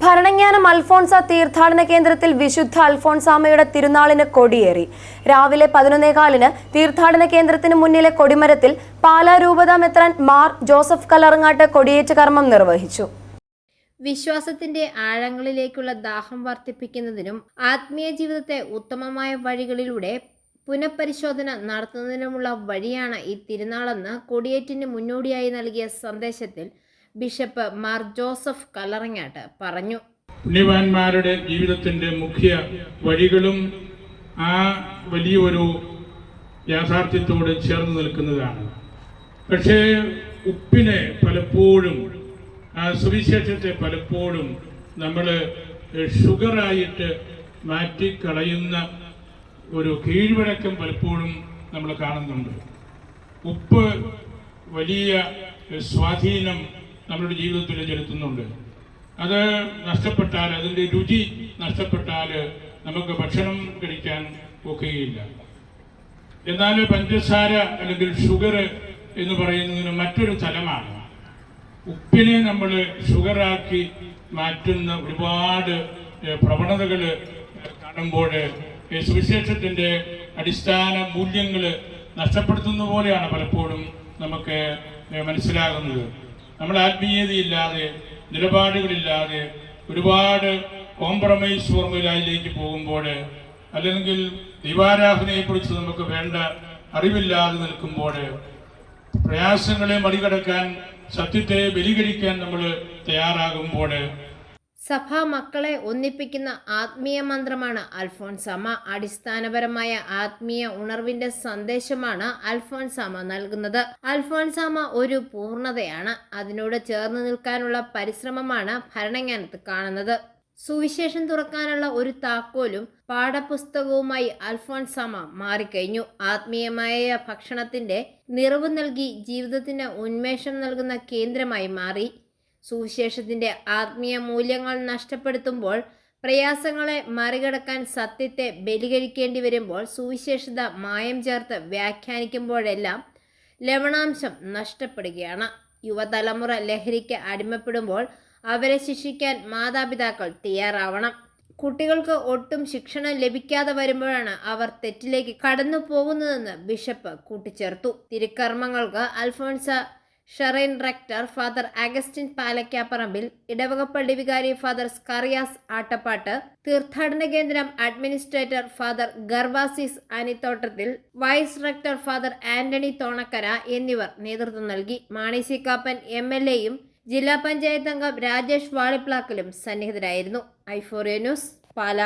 ഭരണങ്ങാനം അൽഫോൺസ തീർത്ഥാടന കേന്ദ്രത്തിൽ വിശുദ്ധ അൽഫോൺസാമയുടെ തിരുനാളിന് കൊടിയേറി. രാവിലെ പതിനൊന്നേകാലിന് തീർത്ഥാടന കേന്ദ്രത്തിന് മുന്നിലെ കൊടിമരത്തിൽ പാലാ രൂപത മെത്രാൻ മാർ ജോസഫ് കലറങ്ങാട്ട് കൊടിയേറ്റ് കർമ്മം നിർവഹിച്ചു. വിശ്വാസത്തിന്റെ ആഴങ്ങളിലേക്കുള്ള ദാഹം വർദ്ധിപ്പിക്കുന്നതിനും ആത്മീയ ജീവിതത്തെ ഉത്തമമായ വഴികളിലൂടെ പുനഃപരിശോധന നടത്തുന്നതിനുമുള്ള വഴിയാണ് ഈ തിരുനാളെന്ന് കൊടിയേറ്റിന് മുന്നോടിയായി നൽകിയ സന്ദേശത്തിൽ ബിഷപ്പ് മാർ ജോസഫ് കല്ലറങ്ങാട്ട് പറഞ്ഞു. പുണ്യവാന്മാരുടെ ജീവിതത്തിന്റെ മുഖ്യ വഴികളും ആ വലിയൊരു യാഥാർത്ഥ്യത്തോട് ചേർന്ന് നിൽക്കുന്നതാണ്. പക്ഷേ ഉപ്പിനെ പലപ്പോഴും ആ സുവിശേഷത്തെ പലപ്പോഴും നമ്മൾ ഷുഗറായിട്ട് മാറ്റിക്കളയുന്ന ഒരു കീഴ്വഴക്കം പലപ്പോഴും നമ്മൾ കാണുന്നുണ്ട്. ഉപ്പ് വലിയ സ്വാധീനം നമ്മുടെ ജീവിതത്തിൽ ചെലുത്തുന്നുണ്ട്. അത് നഷ്ടപ്പെട്ടാൽ അതിന്റെ രുചി നഷ്ടപ്പെട്ടാൽ നമുക്ക് ഭക്ഷണം കഴിക്കാൻ ഒക്കുകയില്ല. എന്നാൽ പഞ്ചസാര അല്ലെങ്കിൽ ഷുഗർ എന്ന് പറയുന്നതിന് മറ്റൊരു തലമാണ് ഉപ്പിനെ നമ്മൾ ഷുഗറാക്കി മാറ്റുന്ന ഒരുപാട് പ്രവണതകൾ കാണുമ്പോൾ സുവിശേഷത്തിന്റെ അടിസ്ഥാന മൂല്യങ്ങൾ നഷ്ടപ്പെടുത്തുന്ന പോലെയാണ് പലപ്പോഴും നമുക്ക് മനസ്സിലാകുന്നത്. നമ്മൾ ആത്മീയതയില്ലാതെ നിലപാടുകളില്ലാതെ ഒരുപാട് കോംപ്രമൈസ് ഫോർമുലയിലേക്ക് പോകുമ്പോൾ അല്ലെങ്കിൽ ദൈവാരാധനയെക്കുറിച്ച് നമുക്ക് വേണ്ട അറിവില്ലാതെ നിൽക്കുമ്പോൾ പ്രയാസങ്ങളെ മറികടക്കാൻ സത്യത്തെ ബലികരിക്കാൻ നമ്മൾ തയ്യാറാകുമ്പോൾ സഭാ മക്കളെ ഒന്നിപ്പിക്കുന്ന ആത്മീയ മന്ത്രമാണ് അൽഫോൻസാമ അടിസ്ഥാനപരമായ ആത്മീയ ഉണർവിന്റെ സന്ദേശമാണ് അൽഫോൻസാമ നൽകുന്നത്. അൽഫോൻസാമ ഒരു പൂർണതയാണ്. അതിനോട് ചേർന്ന് നിൽക്കാനുള്ള പരിശ്രമമാണ് ഭരണങ്ങാനത്ത് കാണുന്നത്. സുവിശേഷം തുറക്കാനുള്ള ഒരു താക്കോലും പാഠപുസ്തകവുമായി അൽഫോൻസാമ മാറിക്കഴിഞ്ഞു. ആത്മീയമായ ഭക്ഷണത്തിന്റെ നിറവ് നൽകി ജീവിതത്തിന് ഉന്മേഷം നൽകുന്ന കേന്ദ്രമായി മാറി. സുവിശേഷത്തിന്റെ ആത്മീയ മൂല്യങ്ങൾ നഷ്ടപ്പെടുത്തുമ്പോൾ പ്രയാസങ്ങളെ മറികടക്കാൻ സത്യത്തെ ബലികഴിക്കേണ്ടി വരുമ്പോൾ സുവിശേഷത മായം ചേർത്ത് വ്യാഖ്യാനിക്കുമ്പോഴെല്ലാം ലവണാംശം നഷ്ടപ്പെടുകയാണ്. യുവതലമുറ ലഹരിക്ക് അടിമപ്പെടുമ്പോൾ അവരെ ശിക്ഷിക്കാൻ മാതാപിതാക്കൾ തയ്യാറാവണം. കുട്ടികൾക്ക് ഒട്ടും ശിക്ഷണം ലഭിക്കാതെ വരുമ്പോഴാണ് അവർ തെറ്റിലേക്ക് കടന്നു പോകുന്നതെന്ന് ബിഷപ്പ് കൂട്ടിച്ചേർത്തു. തിരുക്കർമ്മങ്ങൾക്ക് Alphonsa shrine rector father Augustine Palakkaparambil ഇടവകപ്പള്ളി വികാരി ഫാദർ സ്കറിയാസ് ആട്ടപ്പാട്ട് തീർത്ഥാടന കേന്ദ്രം administrator father Gervasis Anithottathil vice rector father Antony Thonakkara എന്നിവർ നേതൃത്വം നൽകി. മാണി എം എൽ എയും ജില്ലാ പഞ്ചായത്ത് അംഗം രാജേഷ് വാളിപ്ലാക്കലും സന്നിഹിതരായിരുന്നു. ഐഫോറിയ ന്യൂസ് പാല.